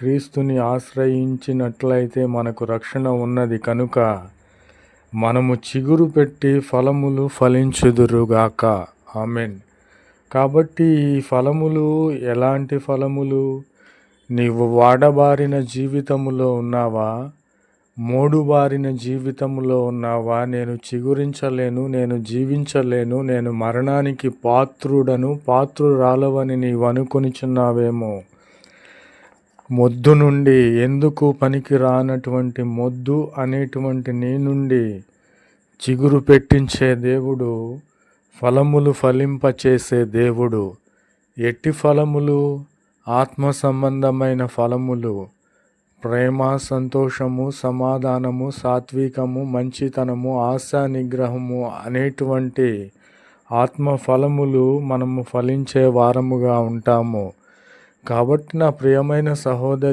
క్రీస్తుని ఆశ్రయించినట్లయితే మనకు రక్షణ ఉన్నది కనుక మనము చిగురు పెట్టి ఫలములు ఫలించుదురుగాక. ఆమెన్. కాబట్టి ఈ ఫలములు ఎలాంటి ఫలములు? నీవు వాడబారిన జీవితములో ఉన్నావా? మోడుబారిన జీవితములో ఉన్నావా? నేను చిగురించలేను నేను జీవించలేను నేను మరణానికి పాత్రుడను పాత్రురాలవని నీవు అనుకొనిచున్నావేమో? మొద్దు నుండి ఎందుకు పనికి రానటువంటి మొద్దు అనేటువంటి నీ నుండి చిగురు పెట్టించే దేవుడు ఫలములు ఫలింపచేసే దేవుడు ఎట్టి ఫలములు ఆత్మ సంబంధమైన ఫలములు ప్రేమ సంతోషము సమాధానము సాత్వికము మంచితనము ఆశా నిగ్రహము అనేటువంటి ఆత్మ ఫలములు మనము ఫలించే వారముగా ఉంటాము. కాబట్టి నా ప్రియమైన సహోదరి